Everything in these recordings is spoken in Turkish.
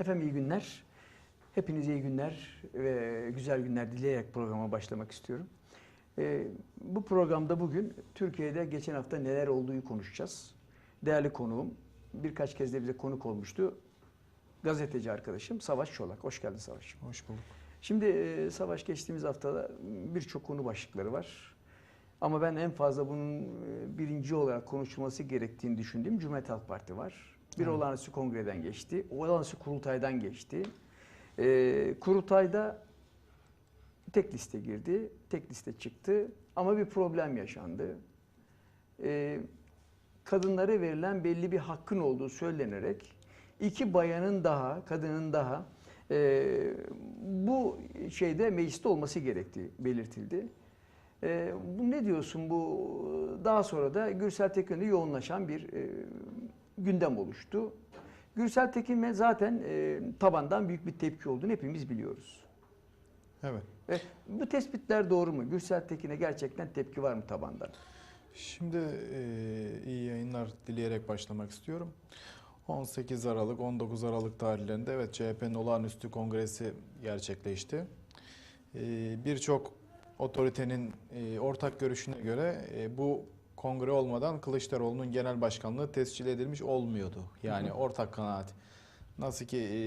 Efendim iyi günler. Hepinize iyi günler ve güzel günler dileyerek programa başlamak istiyorum. Ee, bu programda bugün Türkiye'de geçen hafta neler olduğu konuşacağız. Değerli konuğum, birkaç kez de bize konuk olmuştu. Gazeteci arkadaşım Savaş Çolak. Hoş geldin Savaş. Hoş bulduk. Şimdi e, Savaş geçtiğimiz haftada birçok konu başlıkları var. Ama ben en fazla bunun e, birinci olarak konuşulması gerektiğini düşündüğüm Cumhuriyet Halk Parti var. Bir Evet. olağanüstü kongreden geçti. Olağanüstü kurultaydan geçti. Ee, kurultayda tek liste girdi, tek liste çıktı ama bir problem yaşandı. Ee, kadınlara verilen belli bir hakkın olduğu söylenerek iki bayanın daha, kadının daha e, bu şeyde mecliste olması gerektiği belirtildi. E, bu ne diyorsun bu daha sonra da Gürsel Tekin'de yoğunlaşan bir e, gündem oluştu. Gürsel Tekin'e zaten e, tabandan büyük bir tepki olduğunu hepimiz biliyoruz. Evet. Ve bu tespitler doğru mu? Gürsel Tekin'e gerçekten tepki var mı tabandan? Şimdi e, iyi yayınlar dileyerek başlamak istiyorum. 18 Aralık, 19 Aralık tarihlerinde evet CHP'nin olağanüstü kongresi gerçekleşti. E, Birçok otoritenin e, ortak görüşüne göre e, bu kongre olmadan Kılıçdaroğlu'nun genel başkanlığı tescil edilmiş olmuyordu. Yani Hı hı. ortak kanaat. Nasıl ki e,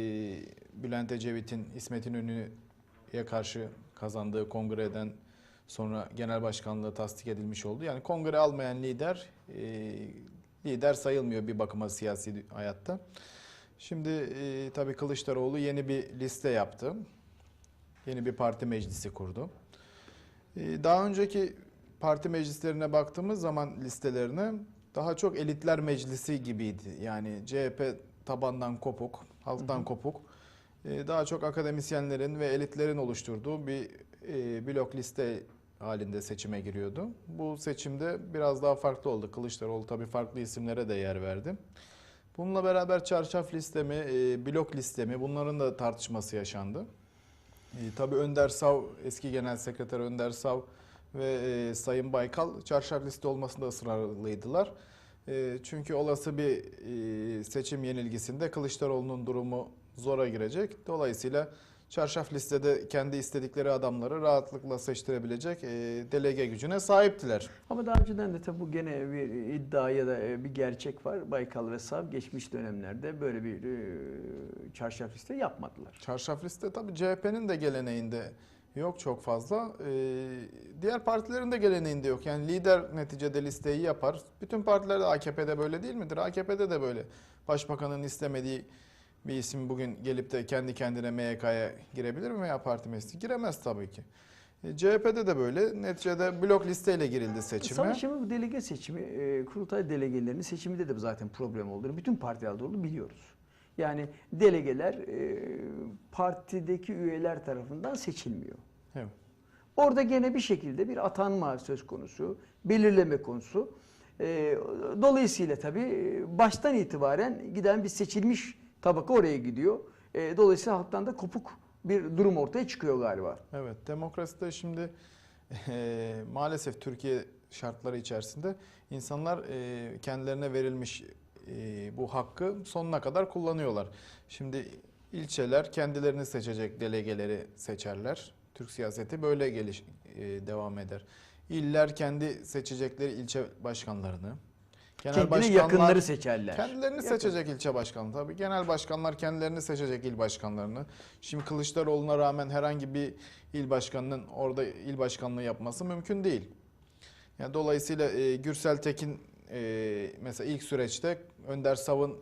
Bülent Ecevit'in İsmet İnönü'ye karşı kazandığı kongreden sonra genel başkanlığı tasdik edilmiş oldu. Yani kongre almayan lider e, lider sayılmıyor bir bakıma siyasi hayatta. Şimdi e, tabii Kılıçdaroğlu yeni bir liste yaptı. Yeni bir parti meclisi kurdu. E, daha önceki parti meclislerine baktığımız zaman listelerine daha çok elitler meclisi gibiydi. Yani CHP tabandan kopuk, halktan Hı hı. kopuk. e, daha çok akademisyenlerin ve elitlerin oluşturduğu bir e, blok liste halinde seçime giriyordu. Bu seçimde biraz daha farklı oldu. Kılıçdaroğlu tabii farklı isimlere de yer verdi. Bununla beraber çarşaf listemi, e, blok listemi bunların da tartışması yaşandı. E, tabii Önder Sav, eski genel sekreter Önder Sav ve e, Sayın Baykal çarşaf liste olmasında ısrarlıydılar. E, çünkü olası bir e, seçim yenilgisinde Kılıçdaroğlu'nun durumu zora girecek. Dolayısıyla çarşaf listede kendi istedikleri adamları rahatlıkla seçtirebilecek e, delege gücüne sahiptiler. Ama daha önceden de tabi bu gene bir iddia ya da bir gerçek var. Baykal ve Sav geçmiş dönemlerde böyle bir e, çarşaf liste yapmadılar. Çarşaf liste tabii CHP'nin de geleneğinde yok çok fazla. Ee, diğer partilerin de geleneğinde yok. Yani lider neticede listeyi yapar. Bütün partilerde AKP'de böyle değil midir? AKP'de de böyle. Başbakanın istemediği bir isim bugün gelip de kendi kendine MYK'ya girebilir mi veya parti meclisi? Giremez tabii ki. E, CHP'de de böyle. Neticede blok listeyle girildi seçime. Savaşımı bu delege seçimi, e, kurultay delegelerinin seçiminde de zaten problem olduğunu bütün partilerde olduğunu biliyoruz. Yani delegeler e, partideki üyeler tarafından seçilmiyor. Evet. Orada gene bir şekilde bir atanma söz konusu, belirleme konusu. E, dolayısıyla tabii e, baştan itibaren giden bir seçilmiş tabaka oraya gidiyor. E, dolayısıyla halktan da kopuk bir durum ortaya çıkıyor galiba. Evet, demokraside şimdi eee, maalesef Türkiye şartları içerisinde insanlar eee, kendilerine verilmiş eee, bu hakkı sonuna kadar kullanıyorlar. Şimdi ilçeler kendilerini seçecek delegeleri seçerler. Türk siyaseti böyle geliş eee, devam eder. İller kendi seçecekleri ilçe başkanlarını, genel Kendine başkanlar yakınları seçerler. Kendilerini Yakın. seçecek ilçe başkanı tabii. Genel başkanlar kendilerini seçecek il başkanlarını. Şimdi Kılıçdaroğlu'na rağmen herhangi bir il başkanının orada il başkanlığı yapması mümkün değil. Yani dolayısıyla e, Gürsel Tekin e, mesela ilk süreçte Önder Sav'ın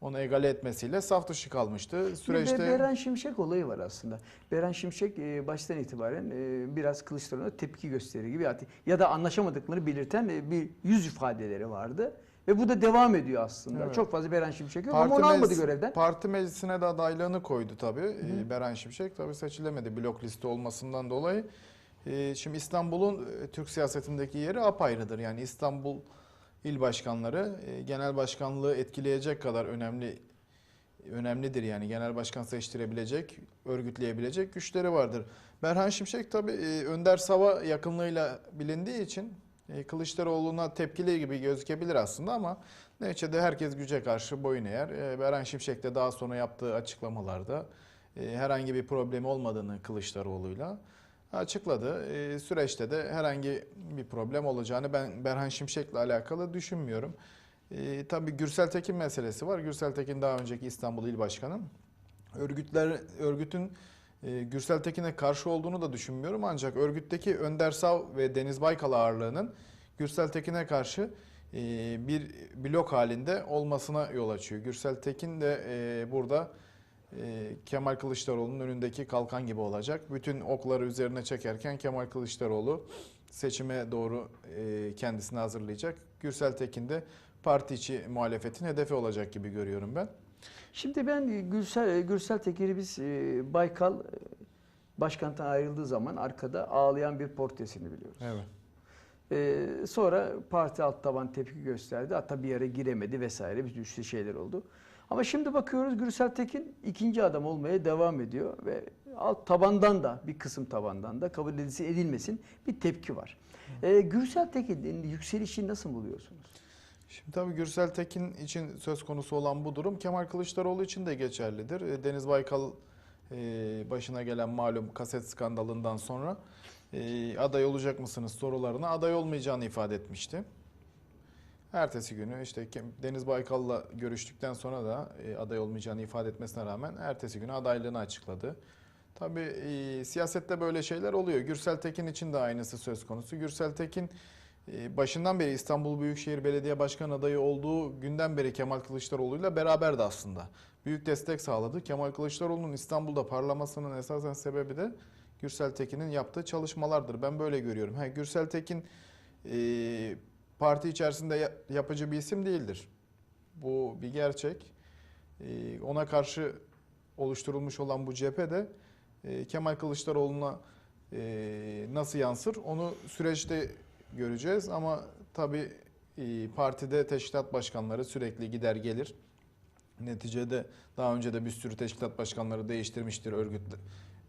onu egale etmesiyle saf dışı kalmıştı. Süreçte Beren Şimşek olayı var aslında. Beren Şimşek e, baştan itibaren e, biraz Kılıçdaroğlu'na tepki gösteri gibi ya- ya da anlaşamadıklarını belirten e, bir yüz ifadeleri vardı. Ve bu da devam ediyor aslında. Evet. Çok fazla Beren Şimşek yok ama onu almadı görevden. Parti meclisine de adaylığını koydu tabii. hı. Ee, Beren Şimşek tabii seçilemedi blok liste olmasından dolayı. Ee, Şimdi İstanbul'un e, Türk siyasetindeki yeri apayrıdır. Yani İstanbul il başkanları e, genel başkanlığı etkileyecek kadar önemli önemlidir yani genel başkan seçtirebilecek, örgütleyebilecek güçleri vardır. Berhan Şimşek tabii e, Önder Sav'a yakınlığıyla bilindiği için E, Kılıçdaroğlu'na tepkili gibi gözükebilir aslında ama neticede herkes güce karşı boyun eğer. Beren Şimşek de daha sonra yaptığı açıklamalarda herhangi bir problemi olmadığını Kılıçdaroğlu'yla açıkladı. E, Süreçte de herhangi bir problem olacağını ben Berhan Şimşek'le alakalı düşünmüyorum. E, tabii Gürsel Tekin meselesi var. Gürsel Tekin daha önceki İstanbul İl Başkanı. Örgütler örgütün e, Gürsel Tekin'e karşı olduğunu da düşünmüyorum ancak örgütteki Önder Sav ve Deniz Baykal ağırlığının Gürsel Tekin'e karşı e, bir blok halinde olmasına yol açıyor. Gürsel Tekin de e, burada Kemal Kılıçdaroğlu'nun önündeki kalkan gibi olacak. Bütün okları üzerine çekerken Kemal Kılıçdaroğlu seçime doğru e, kendisini hazırlayacak. Gürsel Tekin de parti içi muhalefetin hedefi olacak gibi görüyorum ben. Şimdi ben Gürsel, Gürsel Tekin'i biz e, Baykal e, başkantan ayrıldığı zaman arkada ağlayan bir portresini biliyoruz. Evet. Ee, sonra parti alt taban tepki gösterdi. Hatta bir yere giremedi vesaire. Bir sürü şeyler oldu. Ama şimdi bakıyoruz Gürsel Tekin ikinci adam olmaya devam ediyor ve alt tabandan da bir kısım tabandan da kabul edilsin edilmesin bir tepki var. Ee, Gürsel Tekin'in yükselişini nasıl buluyorsunuz? Şimdi tabii Gürsel Tekin için söz konusu olan bu durum Kemal Kılıçdaroğlu için de geçerlidir. E, Deniz Baykal e, başına gelen malum kaset skandalından sonra e, aday olacak mısınız sorularına aday olmayacağını ifade etmişti. Ertesi günü işte Deniz Baykal'la görüştükten sonra da e, aday olmayacağını ifade etmesine rağmen ertesi günü adaylığını açıkladı. Tabii e, siyasette böyle şeyler oluyor. Gürsel Tekin için de aynısı söz konusu. Gürsel Tekin e, başından beri İstanbul Büyükşehir Belediye Başkan adayı olduğu günden beri Kemal Kılıçdaroğlu'yla beraberdi aslında. Büyük destek sağladı. Kemal Kılıçdaroğlu'nun İstanbul'da parlamasının esasen sebebi de Gürsel Tekin'in yaptığı çalışmalardır. Ben böyle görüyorum. Ha, Gürsel Tekin e, parti içerisinde ya- yapıcı bir isim değildir. Bu bir gerçek. E, ona karşı oluşturulmuş olan bu cephe de e, Kemal Kılıçdaroğlu'na e, nasıl yansır onu süreçte göreceğiz ama tabii e, partide teşkilat başkanları sürekli gider gelir. Neticede daha önce de bir sürü teşkilat başkanları değiştirmiştir örgüt.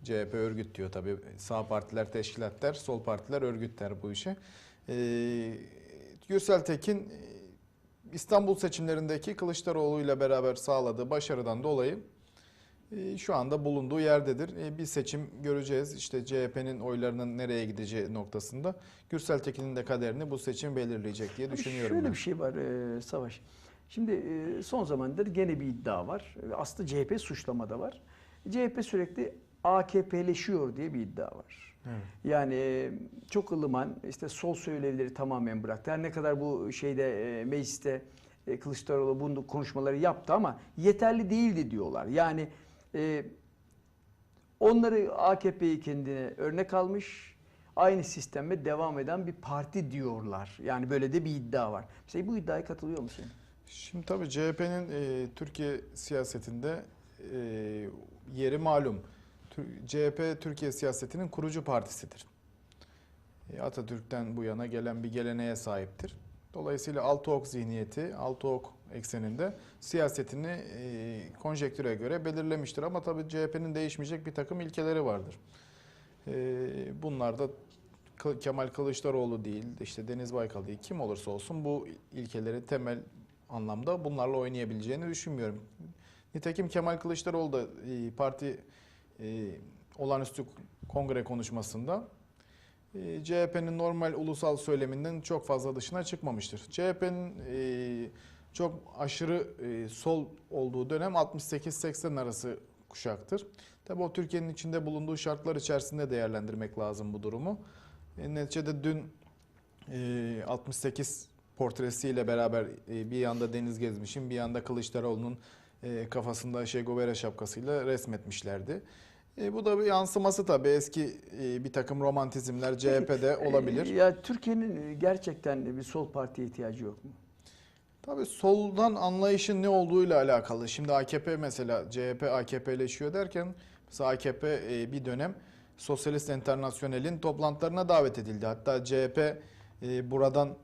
CHP örgüt diyor tabii. Sağ partiler teşkilat der, sol partiler örgüt der bu işe. Ee, Gürsel Tekin e, İstanbul seçimlerindeki Kılıçdaroğlu ile beraber sağladığı başarıdan dolayı e, şu anda bulunduğu yerdedir. E, Bir seçim göreceğiz. İşte CHP'nin oylarının nereye gideceği noktasında. Gürsel Tekin'in de kaderini bu seçim belirleyecek diye düşünüyorum Şöyle ben. bir şey var e, Savaş. Şimdi e, son zamandır gene bir iddia var. Aslında CHP suçlama da var. CHP sürekli AKP'leşiyor diye bir iddia var. Evet. Yani e, çok ılıman işte sol söylevleri tamamen bıraktı. Her ne kadar bu şeyde e, mecliste e, Kılıçdaroğlu bunu konuşmaları yaptı ama yeterli değildi diyorlar. Yani e, onları AKP'yi kendine örnek almış, aynı sisteme devam eden bir parti diyorlar. Yani böyle de bir iddia var. Mesela bu iddiaya katılıyor musun? Şimdi tabii CHP'nin e, Türkiye siyasetinde e, yeri malum. CHP Türkiye siyasetinin kurucu partisidir. E, Atatürk'ten bu yana gelen bir geleneğe sahiptir. Dolayısıyla altı ok zihniyeti, altı ok ekseninde siyasetini e, konjektüre göre belirlemiştir. Ama tabii CHP'nin değişmeyecek bir takım ilkeleri vardır. E, bunlar da Kemal Kılıçdaroğlu değil, işte Deniz Baykal değil, kim olursa olsun bu ilkeleri temel anlamda bunlarla oynayabileceğini düşünmüyorum. Nitekim Kemal Kılıçdaroğlu da parti e, olağanüstü kongre konuşmasında e, CHP'nin normal ulusal söyleminden çok fazla dışına çıkmamıştır. CHP'nin e, çok aşırı e, sol olduğu dönem 68-80 arası kuşaktır. Tabi o Türkiye'nin içinde bulunduğu şartlar içerisinde değerlendirmek lazım bu durumu. E, neticede dün e, 68 portresiyle beraber e, bir yanda Deniz Gezmiş'in bir yanda Kılıçdaroğlu'nun e, kafasında Che Guevara şapkasıyla resmetmişlerdi. E, bu da bir yansıması tabii eski e, bir takım romantizmler CHP'de olabilir. E, Ya Türkiye'nin gerçekten bir sol partiye ihtiyacı yok mu? Tabii soldan anlayışın ne olduğuyla alakalı. Şimdi AKP mesela CHP AKP'leşiyor derken mesela AKP e, bir dönem Sosyalist Enternasyonel'in toplantılarına davet edildi. Hatta CHP e, buradan